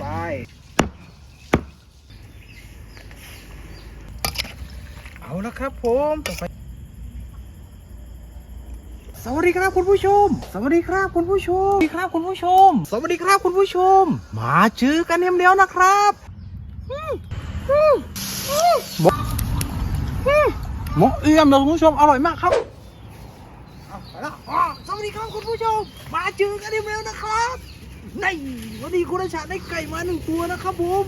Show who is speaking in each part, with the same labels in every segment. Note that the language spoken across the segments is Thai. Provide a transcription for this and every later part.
Speaker 1: ไปเอาละครับผมต่อไปสวัสดีครับคุณผู้ชม สวัสดีครับคุณผู้ชม สวัสดีครับคุณผู้ชม สวัสดีครับคุณผู้ชม มาเจอกันเดียวนะครับหมกอืมหมกเอี่ยมเลยคุณผู้ชมอร่อยมากครับสวัสดีครับคุณผู้ชม มาเจอกันเดียวนะครับ นี่วันนี้คุณอาชาได้ไก่มาหนึ่งตัวนะครับผม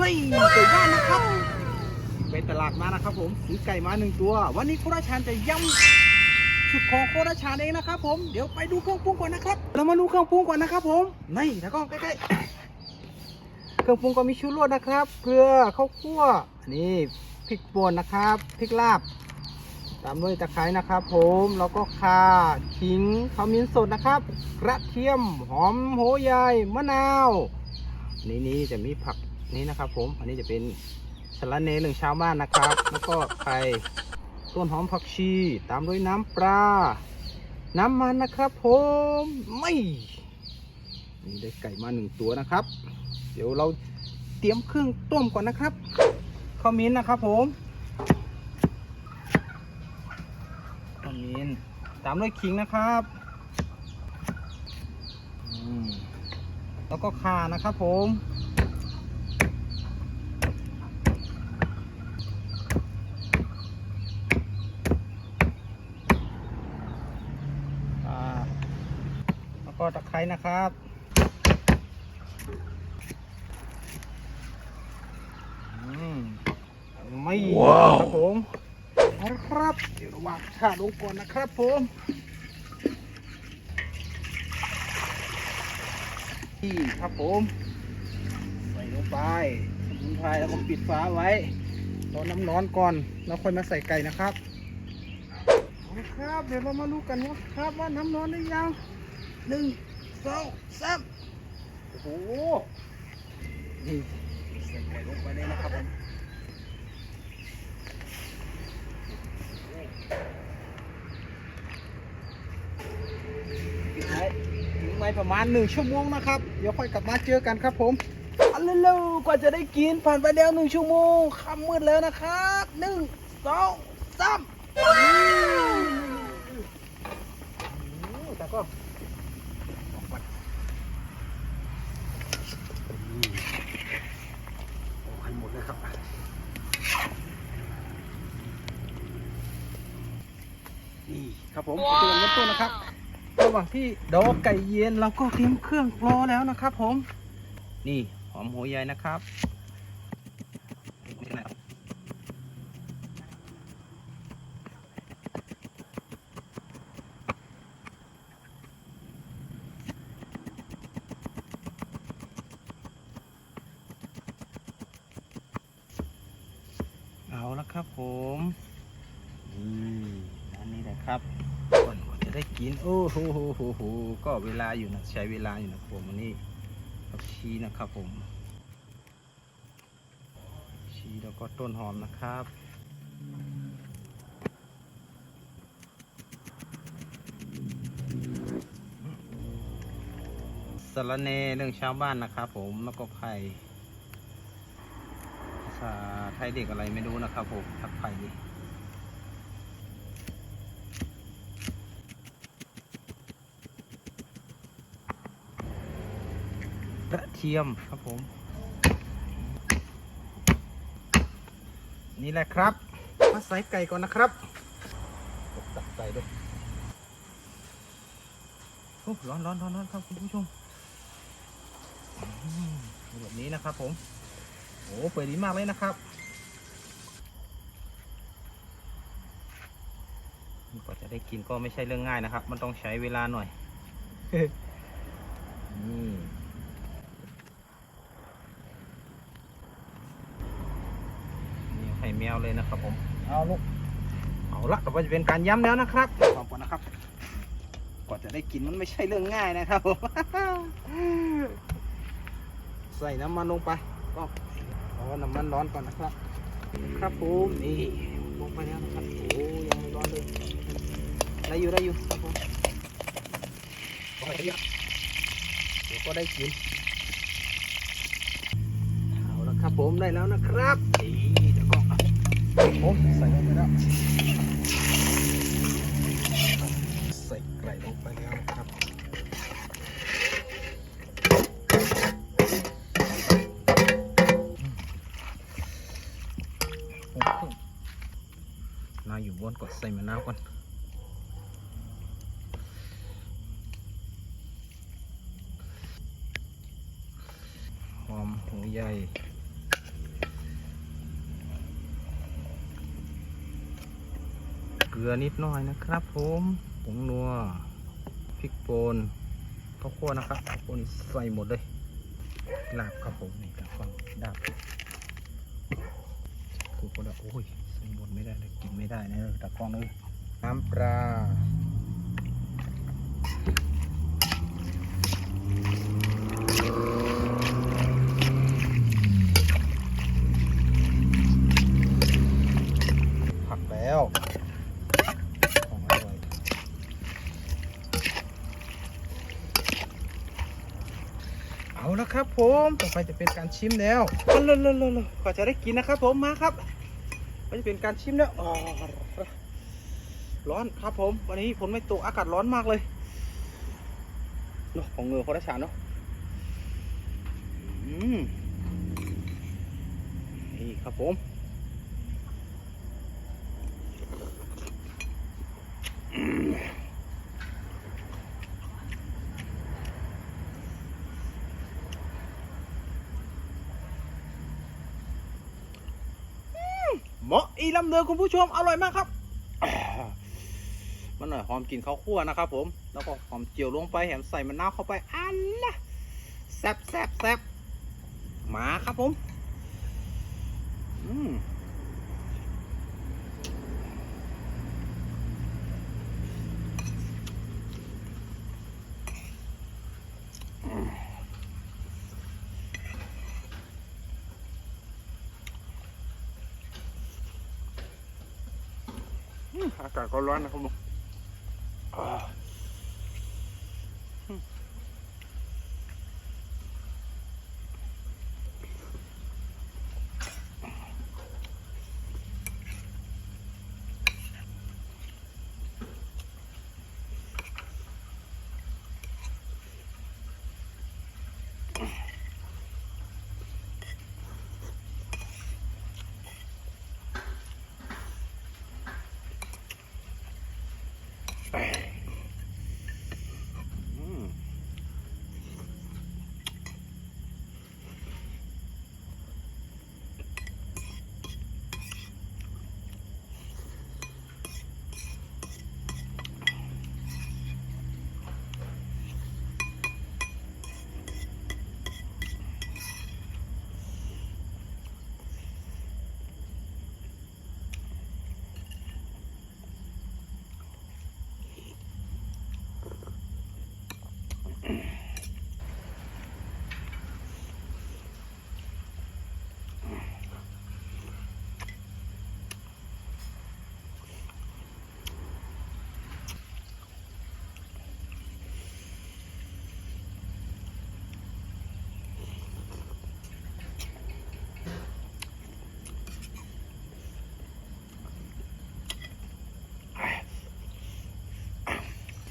Speaker 1: นี่ไก่บ้านนะครับไปตลาดมานะครับผมซื้อไก่มาหนึ่งตัว วันนี้โคราชานจะยำชุดของโคราชานเองนะครับผมเดี๋ยวไปดูเครื่องปรุงก่อนนะครับ เรามาดูเครื่องปรุงก่อนนะครับผมนี่แล้วก็ใกล้ๆเครื่องปรุงก็มีชูรสนะครับเกลือข้าวคั่วอันนี้พริกป่นนะครับพริกลาบ ตามด้วยตะไคร้นะครับ ผมแล้วก็ข่าขิงขมิ้นสดนะครับ กระเทียมหอมโหใหญ่มะนาวนี่นี่จะมีผักนี้นะครับ ผม อันนี้จะเป็นสาระเนหนึ่งชาวบ้านนะครับ แล้วก็ไข่ต้นหอมผักชี ตามด้วยน้ำปลาน้ำมันนะครับ ผมไม่นี่ได้ไก่มาหนึ่งตัวนะครับ เดี๋ยวเราเตรียมเครื่องต้มก่อนนะครับข้าวมิ้นนะครับ ผมข้าวมิ้นตามด้วยขิงนะครับแล้วก็ข่านะครับผมแล้วก็ตะไคร้นะครับไม่ครับผม เอาละครับ เดี๋ยวราวางชาลงก่อนนะครับผมที่ครับผม ใส่ลงไปสมุนไพรแล้วก็ปิดฝาไว้รอน้ำร้อนก่อนแล้วค่อยมาใส่ไก่นะครับครับเดี๋ยวเรามาดูกันว่าครับว่าน้ำร้อนได้ยังหนึ่งสองสามโอ้โหนี่ใส่ไก่ลงไปเลยนะครับผมปิดไว้ทิ้งไว้ ประมาณหนึ่งชั่วโมงนะครับ เดี๋ยวค่อยกลับมาเจอกันครับผมอันเร็วๆกว่าจะได้กินผ่านไปแล้วหนึ่งชั่วโมงค่ำมืดแล้วนะครับหนึ่งสองสามแต่ก็ให้หมดเลยครับนี่ครับผมเตรียมน้ำต้นนะครับ ระหว่างที่ดอกไก่เย็นเราก็เตรียมเครื่องรอแล้วนะครับผม นี่หอมหัวใหญ่นะครับนี่นะครับ เอาละครับผมนี่อันนี้แหละครับก่อน กิน โอ้โหโหโหโหก็เวลาอยู่นะใช้เวลาอยู่นะครับผมอันนี้ผักชีนะครับผม ชีแล้วก็ต้นหอมนะครับสะรเนเรื่องชาวบ้านนะครับผมแล้วก็ไผ่ภาษาไทยเด็กอะไรไม่รู้นะครับผมทักไผ่กระ เทียมครับผม นี่แหละครับ มาใส่ไก่ก่อนนะครับตักใส่ด้วยโอ้ร้อนร้อนร้อนร้อนครับคุณผู้ชมอืมแบบนี้นะครับผม โอ้เปิดดีมากเลยนะครับกว่าจะได้กินก็ไม่ใช่เรื่องง่ายนะครับ มันต้องใช้เวลาหน่อย นี่นี่ไข่แมวเลยนะ ครับผมเอาลูกเอาละต่อไปจะเป็นการย้ำแล้วนะครับฟังก่อนนะครับกว่าจะได้กินมันไม่ใช่เรื่องง่ายนะครับผมใส่น้ำมันลงไปก็รอน้ำมันร้อนก่อนนะครับ ครับผมนี่ลงไปแล้วนะครับโอ้ยังไม่ร้อนเลยได้อยู่ได้อยู่ครับผมลงไปเยอะเดี๋ยวก็ได้กินครับผมได้แล้วนะครับนี่เดี๋ยวก็ ผมใส่ลงไปแล้วใส่ไก่ลงไปแล้วครับโอ้โหนาอยู่บนกดใส่มะนาวก่อนหอมหัวใหญ่ เก ลือนิดหน่อยนะครับผมผงนัวพริกป่นข้าวคั่วนะครับข้าวคั่นี่ใส่หมดเลยลาบครับผมนี่ครับฟังดาบคือคนละโอ้ยใส่หมดไม่ได้เลยกินไม่ได้นะตะกร้องเลยน้ำปลาผักแล้ว ของอร่อย เอาละครับ ผมต่อไปจะเป็นการชิมแล้วลอะเลลอะเลอะกว่าจะได้กินนะครับ ผมมาครับก็จะเป็นการชิมแล้วอ๋อร้อนครับ ผม วันนี้ฝนไม่ตกอากาศร้อนมากเลยเนาะของเงือพอได้ชาเนาะอืมนี่ครับผม เหมาะอีลำเนือคุณผู้ชมอร่อยมากครับ มันหน่อยหอมกลิ่นข้าวคั่วนะครับ ผม แล้วก็หอมเจียวลงไปแถมใส่มะนาวเข้าไปอันละแซบแซบแซบมาครับผม อืม อากาศก็ร้อนนะครับผม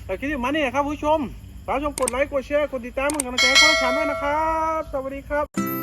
Speaker 1: แต่คลิปนี้มาเนี่ยครับผู้ชมฝากชมกดไลค์กดแชร์กดติดตามมันกำลังใจให้พ่อฉันด้วยนะครับ สวัสดีครับ